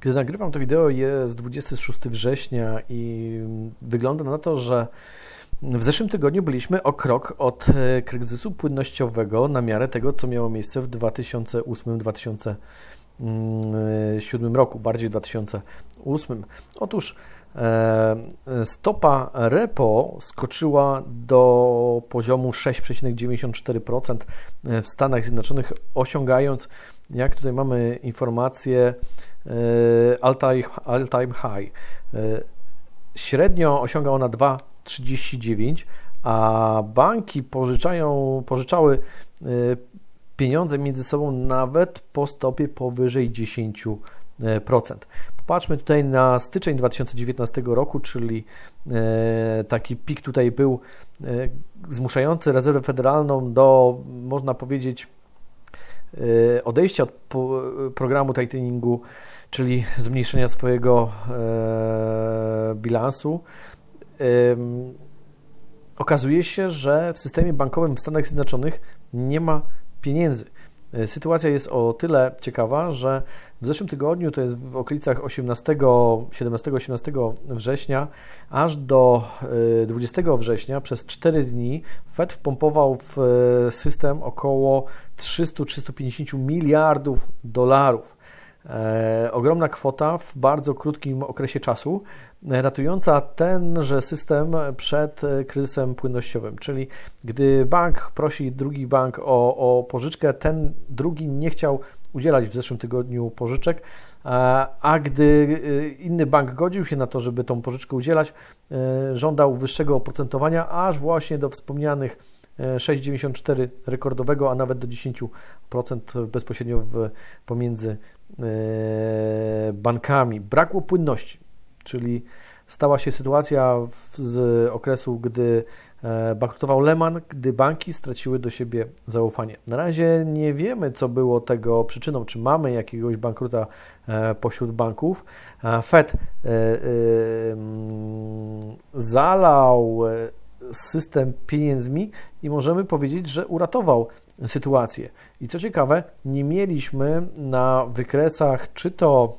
Kiedy nagrywam to wideo jest 26 września i wygląda na to, że w zeszłym tygodniu byliśmy o krok od e, kryzysu płynnościowego na miarę tego, co miało miejsce w 2008-2007 roku, bardziej w 2008. Otóż e, stopa repo skoczyła do poziomu 6,94% w Stanach Zjednoczonych, osiągając, jak tutaj mamy informację, all-time all time high. E, średnio osiąga ona 2,39, a banki pożyczają, pożyczały e, pieniądze między sobą nawet po stopie powyżej 10%. Popatrzmy tutaj na styczeń 2019 roku, czyli e, taki pik tutaj był zmuszający rezerwę federalną do, można powiedzieć, odejścia od programu tighteningu czyli zmniejszenia swojego e, bilansu, okazuje się, że w systemie bankowym w Stanach Zjednoczonych nie ma pieniędzy. E, sytuacja jest o tyle ciekawa, że w zeszłym tygodniu, to jest w okolicach 18, 17-18 września, aż do 20 e, września przez 4 dni Fed wpompował w system około 300-350 miliardów dolarów. E, ogromna kwota w bardzo krótkim okresie czasu, e, ratująca tenże system przed e, kryzysem płynnościowym. Czyli gdy bank prosi drugi bank o, o pożyczkę, ten drugi nie chciał udzielać w zeszłym tygodniu pożyczek, a gdy inny bank godził się na to, żeby tą pożyczkę udzielać, żądał wyższego oprocentowania, aż właśnie do wspomnianych 6,94 rekordowego, a nawet do 10% bezpośrednio w, pomiędzy E, bankami. Brakło płynności, czyli stała się sytuacja z okresu, gdy e, bankrutował Lehman, gdy banki straciły do siebie zaufanie. Na razie nie wiemy, co było tego przyczyną, czy mamy jakiegoś bankruta e, pośród banków. Fed zalał system pieniędzmi i możemy powiedzieć, że uratował sytuację. I co ciekawe, nie mieliśmy na wykresach czy to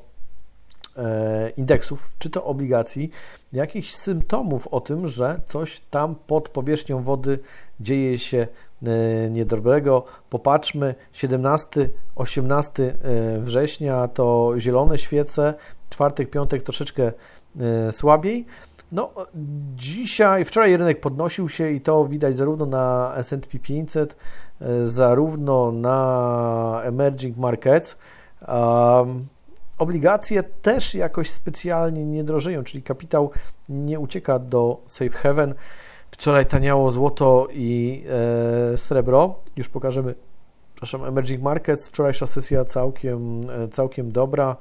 e, indeksów, czy to obligacji, jakichś symptomów o tym, że coś tam pod powierzchnią wody dzieje się e, niedobrego. Popatrzmy, 17-18 e, września to zielone świece, czwartek, piątek troszeczkę słabiej. No, dzisiaj, wczoraj rynek podnosił się i to widać zarówno na S&P 500, e, zarówno na emerging markets. Um, obligacje też jakoś specjalnie nie drożeją, czyli kapitał nie ucieka do safe haven. Wczoraj taniało złoto i e, srebro. Już pokażemy, przepraszam, emerging markets. Wczorajsza sesja całkiem, e, całkiem dobra.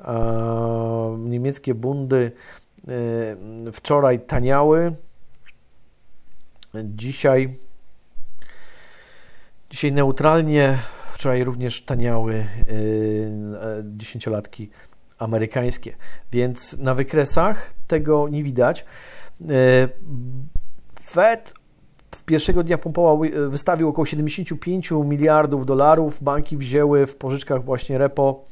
E, niemieckie bundy wczoraj taniały. Dzisiaj, dzisiaj neutralnie. Wczoraj również taniały y, dziesięciolatki amerykańskie. Więc na wykresach tego nie widać. Y, Fed pierwszego dnia pompował, wystawił około 75 miliardów dolarów. Banki wzięły w pożyczkach właśnie repo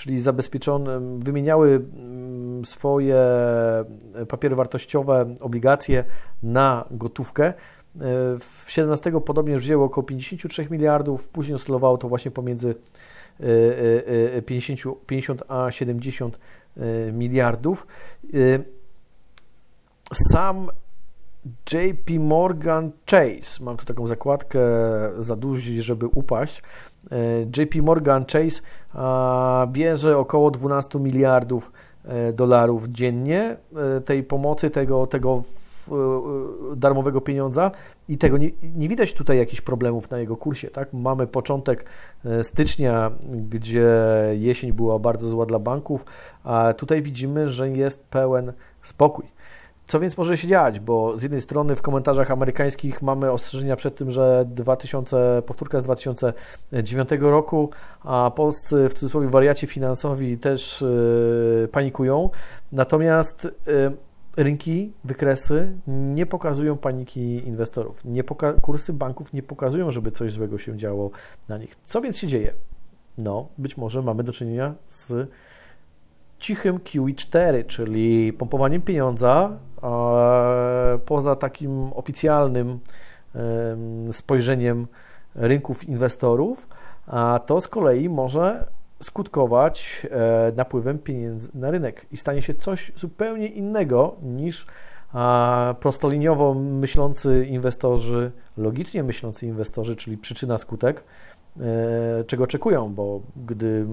czyli zabezpieczone, wymieniały mm, swoje papiery wartościowe, obligacje na gotówkę. E, w 17 podobnie wzięło około 53 miliardów, później oscylowało to właśnie pomiędzy 50, e, 50 e, a 70 miliardów. Sam JP Morgan Chase, mam tu taką zakładkę za duży, żeby upaść. JP Morgan Chase bierze około 12 miliardów e, dolarów dziennie e, tej pomocy, tego, tego e, darmowego pieniądza i tego nie, nie, widać tutaj jakichś problemów na jego kursie. Tak? Mamy początek stycznia, gdzie jesień była bardzo zła dla banków, a tutaj widzimy, że jest pełen spokój. Co więc może się dziać? Bo z jednej strony w komentarzach amerykańskich mamy ostrzeżenia przed tym, że 2000, powtórka z 2009 roku, a polscy w cudzysłowie wariaci finansowi też yy, panikują. Natomiast yy, rynki, wykresy nie pokazują paniki inwestorów. Nie poka- kursy banków nie pokazują, żeby coś złego się działo na nich. Co więc się dzieje? No, być może mamy do czynienia z cichym QE4, czyli pompowaniem pieniądza poza takim oficjalnym spojrzeniem rynków inwestorów, a to z kolei może skutkować e, napływem pieniędzy na rynek i stanie się coś zupełnie innego niż prostoliniowo myślący inwestorzy, logicznie myślący inwestorzy, czyli przyczyna skutek, e, czego oczekują, bo gdy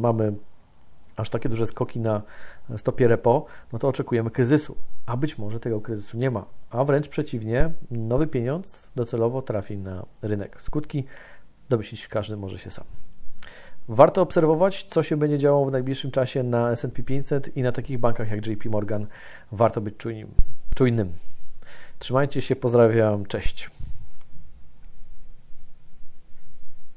mamy aż takie duże skoki na stopie repo, no to oczekujemy kryzysu, a być może tego kryzysu nie ma, a wręcz przeciwnie, nowy pieniądz docelowo trafi na rynek. Skutki domyślić każdy może się sam. Warto obserwować, co się będzie działo w najbliższym czasie na S&P 500 i na takich bankach jak JP Morgan. Warto być czujnym. czujnym. Trzymajcie się, pozdrawiam, cześć.